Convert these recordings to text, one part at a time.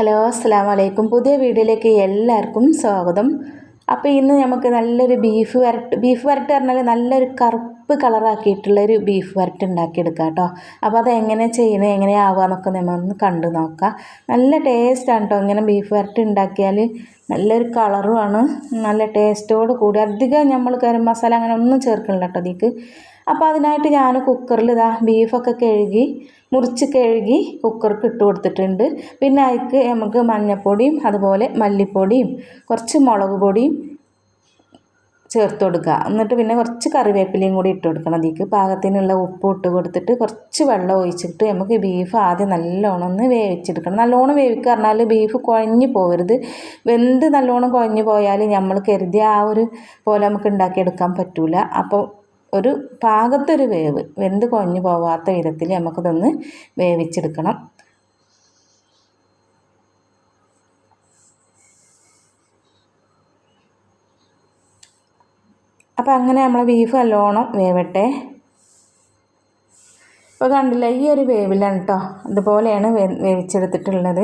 Hello അസ്സാം വലൈക്കും പുതിയ വീഡിയോയിലേക്ക് എല്ലാവർക്കും സ്വാഗതം. അപ്പോൾ ഇന്ന് നമുക്ക് നല്ലൊരു ബീഫ് വരട്ട് ബീഫ് വരട്ട് പറഞ്ഞാൽ നല്ലൊരു കറുപ്പ് കളറാക്കിയിട്ടുള്ളൊരു ബീഫ് വരട്ട് ഉണ്ടാക്കിയെടുക്കാം കേട്ടോ. അപ്പോൾ അത് എങ്ങനെ ചെയ്യുന്നത് എങ്ങനെയാവുക എന്നൊക്കെ നമ്മളൊന്ന് കണ്ടു നോക്കാം. നല്ല ടേസ്റ്റാണ് കേട്ടോ ഇങ്ങനെ ബീഫ് വരട്ട് ഉണ്ടാക്കിയാൽ നല്ലൊരു കളറുമാണ് നല്ല ടേസ്റ്റോട് കൂടി. അധികം നമ്മൾ ഗരം മസാല അങ്ങനെ ഒന്നും ചേർക്കണില്ല കേട്ടോ അതിലേക്ക് അപ്പോൾ അതിനായിട്ട് ഞാൻ കുക്കറിൽ ഇതാ ബീഫൊക്കെ കഴുകി മുറിച്ച് കഴുകി കുക്കർക്ക് ഇട്ട് കൊടുത്തിട്ടുണ്ട്. പിന്നെ അതിക്ക് നമുക്ക് മഞ്ഞൾപ്പൊടിയും അതുപോലെ മല്ലിപ്പൊടിയും കുറച്ച് മുളക് പൊടിയും ചേർത്ത് കൊടുക്കുക. എന്നിട്ട് പിന്നെ കുറച്ച് കറിവേപ്പിലയും കൂടി ഇട്ട് കൊടുക്കണം അതിക്ക് പാകത്തിനുള്ള ഉപ്പ് ഇട്ട് കൊടുത്തിട്ട് കുറച്ച് വെള്ളം ഒഴിച്ചിട്ട് നമുക്ക് ബീഫ് ആദ്യം നല്ലോണം ഒന്ന് വേവിച്ചെടുക്കണം. നല്ലോണം വേവിക്കുക പറഞ്ഞാൽ ബീഫ് കുഴഞ്ഞു പോകരുത് വെന്ത് നല്ലോണം കുഴഞ്ഞു പോയാൽ നമ്മൾ കരുതിയ ആ ഒരു പോലെ നമുക്ക് ഉണ്ടാക്കിയെടുക്കാൻ പറ്റില്ല അപ്പോൾ ഒരു പാകത്തൊരു വേവ് വെന്ത് കുഴഞ്ഞു പോവാത്ത വിധത്തിൽ നമുക്കിതൊന്ന് വേവിച്ചെടുക്കണം. അപ്പോൾ അങ്ങനെ നമ്മൾ ബീഫ് നല്ലോണം വേവട്ടെ. ഇപ്പോൾ കണ്ടില്ല ഈ ഒരു വേവിലാണ് കേട്ടോ അതുപോലെയാണ് വേവിച്ചെടുത്തിട്ടുള്ളത്.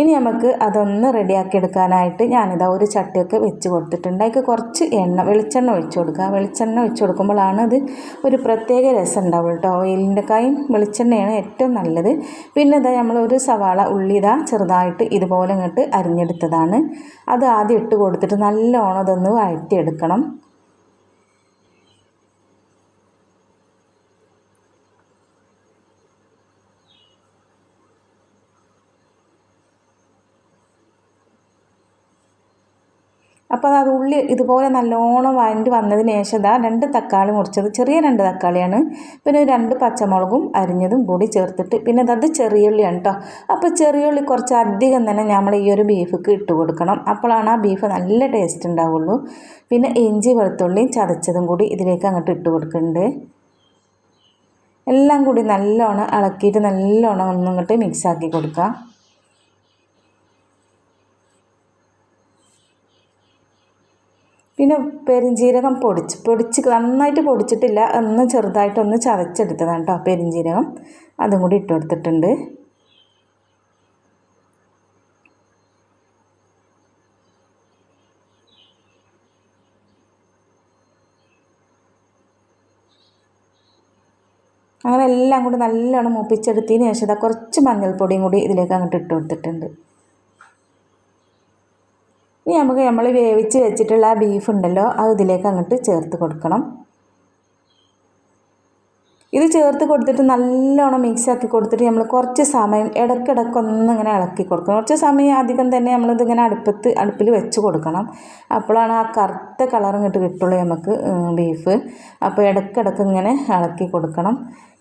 ഇനി നമുക്ക് അതൊന്ന് റെഡിയാക്കി എടുക്കാനായിട്ട് ഞാനിതാ ഒരു ചട്ടിയൊക്കെ വെച്ച് കൊടുത്തിട്ടുണ്ട്. അതിൽ കുറച്ച് എണ്ണ വെളിച്ചെണ്ണ ഒഴിച്ച് കൊടുക്കുക. വെളിച്ചെണ്ണ ഒഴിച്ച് കൊടുക്കുമ്പോഴാണ് അത് ഒരു പ്രത്യേക രസം ഉണ്ടാവുള്ളൂ കേട്ടോ ഓയിലിന്റെ കായും വെളിച്ചെണ്ണയാണ് ഏറ്റവും നല്ലത്. പിന്നെ ഇതാ നമ്മൾ ഒരു സവാള ഉള്ളി ഇതാ ചെറുതായിട്ട് ഇതുപോലെ ഇങ്ങോട്ട് അരിഞ്ഞെടുത്തതാണ്. അത് ആദ്യം ഇട്ട് കൊടുത്തിട്ട് നല്ലോണം അതൊന്ന് വഴറ്റിയെടുക്കണം. അപ്പോൾ അത് ഉള്ളി ഇതുപോലെ നല്ലോണം വഴണ്ടി വന്നതിന് ശേഷം ഇതാ രണ്ട് തക്കാളി മുറിച്ചത്. ചെറിയ രണ്ട് തക്കാളിയാണ്. പിന്നെ രണ്ട് പച്ചമുളകും അരിഞ്ഞതും കൂടി ചേർത്തിട്ട് പിന്നെ അത് ചെറിയുള്ളിയാണ് കേട്ടോ അപ്പോൾ ചെറിയുള്ളി കുറച്ച് അധികം തന്നെ നമ്മൾ ഈ ഒരു ബീഫിക്ക് ഇട്ട് കൊടുക്കണം. അപ്പോഴാണ് ആ ബീഫ് നല്ല ടേസ്റ്റ് ഉണ്ടാവുള്ളൂ. പിന്നെ ഇഞ്ചി വെളുത്തുള്ളിയും ചതച്ചതും കൂടി ഇതിലേക്ക് അങ്ങോട്ട് ഇട്ട് കൊടുക്കുന്നുണ്ട് എല്ലാം കൂടി നല്ലോണം ഇളക്കിയിട്ട് നല്ലോണം ഒന്നും ഇങ്ങോട്ട് മിക്സാക്കി കൊടുക്കുക പിന്നെ പെരിഞ്ജീരകം പൊടിച്ച് പൊടിച്ച് നന്നായിട്ട് പൊടിച്ചിട്ടില്ല. ഒന്ന് ചെറുതായിട്ടൊന്ന് ചതച്ചെടുത്തതാണ് കേട്ടോ പെരിഞ്ജീരകം അതും കൂടി ഇട്ട് കൊടുത്തിട്ടുണ്ട്. അങ്ങനെ എല്ലാം കൂടി നല്ലോണം മൂപ്പിച്ചെടുത്തതിന് ശേഷം കുറച്ച് മഞ്ഞൾപ്പൊടിയും കൂടി ഇതിലേക്ക് അങ്ങോട്ട് ഇട്ട് കൊടുത്തിട്ടുണ്ട്. ഇനി നമുക്ക് നമ്മൾ വേവിച്ച് വെച്ചിട്ടുള്ള ആ ബീഫ് ഉണ്ടല്ലോ അത് ഇതിലേക്ക് അങ്ങോട്ട് ചേർത്ത് കൊടുക്കണം. ഇത് ചേർത്ത് കൊടുത്തിട്ട് നല്ലോണം മിക്സ് ആക്കി കൊടുത്തിട്ട് നമ്മൾ കുറച്ച് സമയം ഇടയ്ക്കിടയ്ക്കൊന്ന് ഇങ്ങനെ ഇളക്കി കൊടുക്കണം. കുറച്ച് സമയം അധികം തന്നെ നമ്മളിതിങ്ങനെ അടുപ്പത്ത് അടുപ്പിൽ വെച്ച് കൊടുക്കണം. അപ്പോഴാണ് ആ കറുത്ത കളർ കിട്ടുള്ളൂ നമുക്ക് ബീഫ് അപ്പോൾ ഇടയ്ക്കിടയ്ക്ക് ഇങ്ങനെ ഇളക്കി കൊടുക്കണം.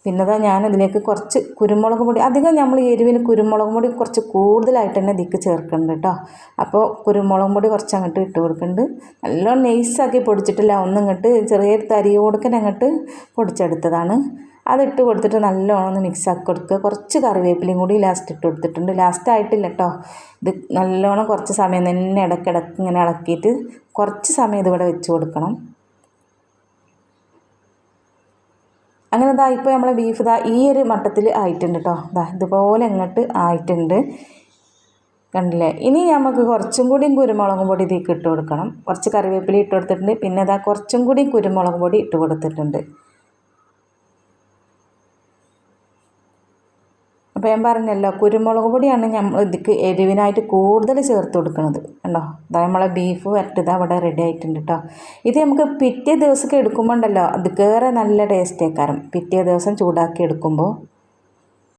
പിന്നെ ഞാൻ ഞാനതിലേക്ക് കുറച്ച് കുരുമുളക് പൊടി. അധികം നമ്മൾ എരിവിന് കുരുമുളക് പൊടി കുറച്ച് കൂടുതലായിട്ട് തന്നെ ഇതിക്ക് ചേർക്കുന്നുണ്ട് കേട്ടോ അപ്പോൾ കുരുമുളക് പൊടി കുറച്ച് അങ്ങോട്ട് ഇട്ട് കൊടുക്കുന്നുണ്ട് നല്ലോണം നെയ്സാക്കി പൊടിച്ചിട്ടില്ല. ഒന്നിങ്ങോട്ട് ചെറിയ തരിയോടുക്കൻ അങ്ങോട്ട് പൊടിച്ചെടുത്തതാണ്. അതിട്ട് കൊടുത്തിട്ട് നല്ലോണം ഒന്ന് മിക്സ് ആക്കി കൊടുക്കുക കുറച്ച് കറിവേപ്പിലയും കൂടി ലാസ്റ്റ് ഇട്ട് കൊടുത്തിട്ടുണ്ട്. ലാസ്റ്റ് ആയിട്ടില്ല കേട്ടോ ഇത് നല്ലോണം കുറച്ച് സമയം തന്നെ ഇടയ്ക്കിടയ്ക്ക് ഇങ്ങനെ ഇളക്കിയിട്ട് കുറച്ച് സമയം ഇതിവിടെ വെച്ച് കൊടുക്കണം. അങ്ങനെ ഇതാ ഇപ്പോൾ നമ്മളെ ബീഫ് ഇതാ ഈ ഒരു മട്ടത്തിൽ ആയിട്ടുണ്ട് കേട്ടോ ഇതാ ഇതുപോലെ ഇങ്ങോട്ട് ആയിട്ടുണ്ട്. കണ്ടില്ലേ? ഇനി നമുക്ക് കുറച്ചും കൂടിയും കുരുമുളകും പൊടി ഇതിലേക്ക് ഇട്ട് കൊടുക്കണം. കുറച്ച് കറിവേപ്പില ഇട്ട് കൊടുത്തിട്ടുണ്ട്. പിന്നെ ഇതാ കുറച്ചും കൂടി കുരുമുളക് പൊടി ഇട്ട് കൊടുത്തിട്ടുണ്ട്. ഞാൻ പറഞ്ഞല്ലോ. കുരുമുളക് പൊടിയാണ് നമ്മൾ ഇതിക്ക് എരിവിനായിട്ട് കൂടുതൽ ചേർത്ത് കൊടുക്കുന്നത് കണ്ടോ? അതായത് നമ്മളെ ബീഫ് വരട്ടത് അവിടെ റെഡി ആയിട്ടുണ്ട് കേട്ടോ ഇത് നമുക്ക് പിറ്റേ ദിവസമൊക്കെ എടുക്കുമ്പോൾ ഉണ്ടല്ലോ അത് കയറെ നല്ല ടേസ്റ്റ് ആക്കാരം പിറ്റേ ദിവസം ചൂടാക്കി എടുക്കുമ്പോൾ